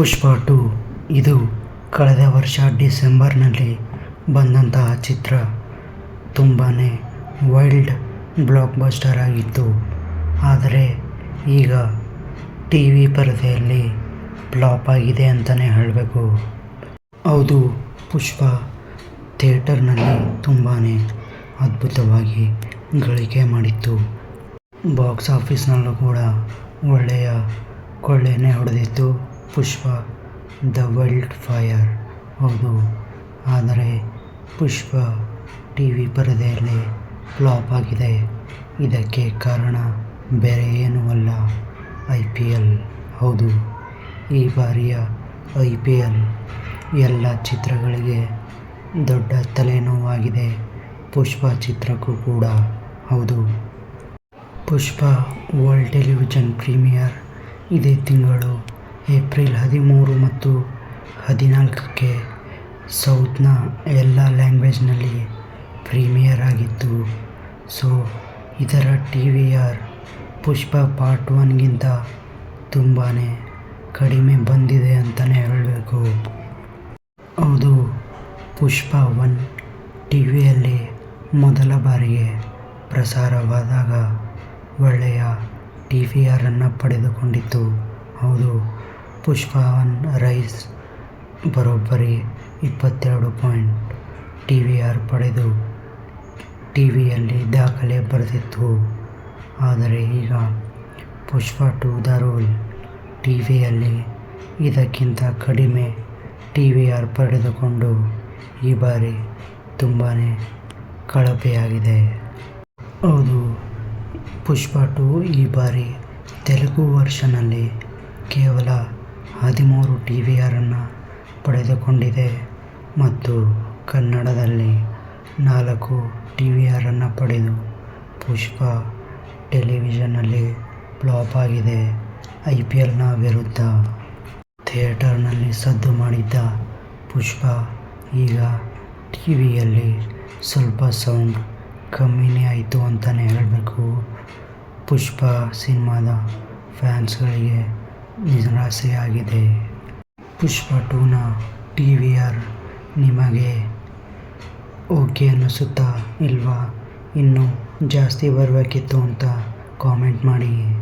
ಪುಷ್ಪ to ಇದು ಕಳೆದ ವರ್ಷ ಡಿಸೆಂಬರ್ನಲ್ಲಿ ಬಂದಂತಹ ಚಿತ್ರ. ತುಂಬಾ ವೈಲ್ಡ್ ಬ್ಲಾಕ್ಬಸ್ಟರ್ ಆಗಿತ್ತು. ಆದರೆ ಈಗ ಟಿ ವಿ ಪರದೆಯಲ್ಲಿ ಫ್ಲಾಪ್ ಆಗಿದೆ ಅಂತಲೇ ಹೇಳಬೇಕು. ಹೌದು, ಪುಷ್ಪ ಥಿಯೇಟರ್ನಲ್ಲಿ ತುಂಬಾ ಅದ್ಭುತವಾಗಿ ಗಳಿಕೆ ಮಾಡಿತ್ತು. ಬಾಕ್ಸ್ ಆಫೀಸ್ನಲ್ಲೂ ಕೂಡ ಒಳ್ಳೆಯ ಕೊಳ್ಳೆಯೇ ಹೊಡೆದಿತ್ತು. Pushpa, the wild fire. ಹೌದು, ಆದರೆ ಪುಷ್ಪ ಟಿ ವಿ ಪರದೆಯಲ್ಲಿ ಫ್ಲಾಪ್ ಆಗಿದೆ. ಇದಕ್ಕೆ ಕಾರಣ ಬೇರೆ ಏನೂ ಅಲ್ಲ, ಐ ಪಿ ಎಲ್. ಹೌದು, ಈ ಬಾರಿಯ ಐ ಪಿ ಎಲ್ ಎಲ್ಲ ಚಿತ್ರಗಳಿಗೆ ದೊಡ್ಡ ತಲೆನೋವಾಗಿದೆ ಪುಷ್ಪ ಚಿತ್ರಕ್ಕೂ ಕೂಡ. ಹೌದು, ಪುಷ್ಪ ವರ್ಲ್ಡ್ ಟೆಲಿವಿಷನ್ ಪ್ರೀಮಿಯರ್ ಇದೇ ತಿಂಗಳು ಏಪ್ರಿಲ್ ಹದಿಮೂರು ಮತ್ತು ಹದಿನಾಲ್ಕಕ್ಕೆ ಸೌತ್ನ ಎಲ್ಲ ಲ್ಯಾಂಗ್ವೇಜ್ನಲ್ಲಿ ಪ್ರೀಮಿಯರ್ ಆಗಿತ್ತು. ಸೊ, ಇದರ T V R Pushpa part ಒನ್ಗಿಂತ ತುಂಬಾ ಕಡಿಮೆ ಬಂದಿದೆ ಅಂತಲೇ ಹೇಳಬೇಕು. ಹೌದು, ಪುಷ್ಪ ಒನ್ ಟಿ ವಿಯಲ್ಲಿ ಮೊದಲ ಬಾರಿಗೆ ಪ್ರಸಾರವಾದಾಗ ಒಳ್ಳೆಯ ಟಿ ವಿ ಆರನ್ನು ಪಡೆದುಕೊಂಡಿತ್ತು. ಹೌದು. ಪುಷ್ಪವನ್ ರೈಸ್ ಬರೋಬ್ಬರಿ ಇಪ್ಪತ್ತೆರಡು ಪಾಯಿಂಟ್. ಟಿ ವಿ ಆರ್ ಪಡೆದು ಟಿ ವಿಯಲ್ಲಿ ದಾಖಲೆ ಬರೆದಿತ್ತು. ಆದರೆ ಈಗ ಪುಷ್ಪ ಟು ದ ಟಿ ವಿಯಲ್ಲಿ ಇದಕ್ಕಿಂತ ಕಡಿಮೆ ಟಿ ವಿ ಆರ್ ಪಡೆದುಕೊಂಡು ಈ ಬಾರಿ ತುಂಬಾ ಕಳಪೆಯಾಗಿದೆ. ಹೌದು. ಪುಷ್ಪ ಟು ಈ ಬಾರಿ ತೆಲುಗು ವರ್ಷನಲ್ಲಿ ಕೇವಲ ಹದಿಮೂರು ಟಿ ವಿ ಆರನ್ನು ಪಡೆದುಕೊಂಡಿದೆ ಮತ್ತು ಕನ್ನಡದಲ್ಲಿ ನಾಲ್ಕು ಟಿ ವಿ ಆರನ್ನು ಪಡೆದು ಪುಷ್ಪ ಟೆಲಿವಿಷನ್ನಲ್ಲಿ ಫ್ಲಾಪ್ ಆಗಿದೆ. ಐ ಪಿ ಎಲ್ನ ವಿರುದ್ಧ ಥಿಯೇಟರ್ನಲ್ಲಿ ಸದ್ದು ಮಾಡಿದ್ದ ಪುಷ್ಪ ಈಗ ಟಿ ವಿಯಲ್ಲಿ ಸ್ವಲ್ಪ ಸೌಂಡ್ ಕಮ್ಮಿನೇ ಆಯಿತು ಅಂತಲೇ ಹೇಳಬೇಕು. ಪುಷ್ಪ ಸಿನಿಮಾದ ಫ್ಯಾನ್ಸ್ಗಳಿಗೆ ನಿರಾಸೆಯಾಗಿದೆ. ಪುಷ್ಪ ಟೂನ ಟಿ ವಿ ಆರ್ ನಿಮಗೆ ಓಕೆ ಅನ್ನಿಸುತ್ತಾ ಇಲ್ವಾ? ಇನ್ನೂ ಜಾಸ್ತಿ ಬರಬೇಕಿತ್ತು ಅಂತ ಕಾಮೆಂಟ್ ಮಾಡಿ.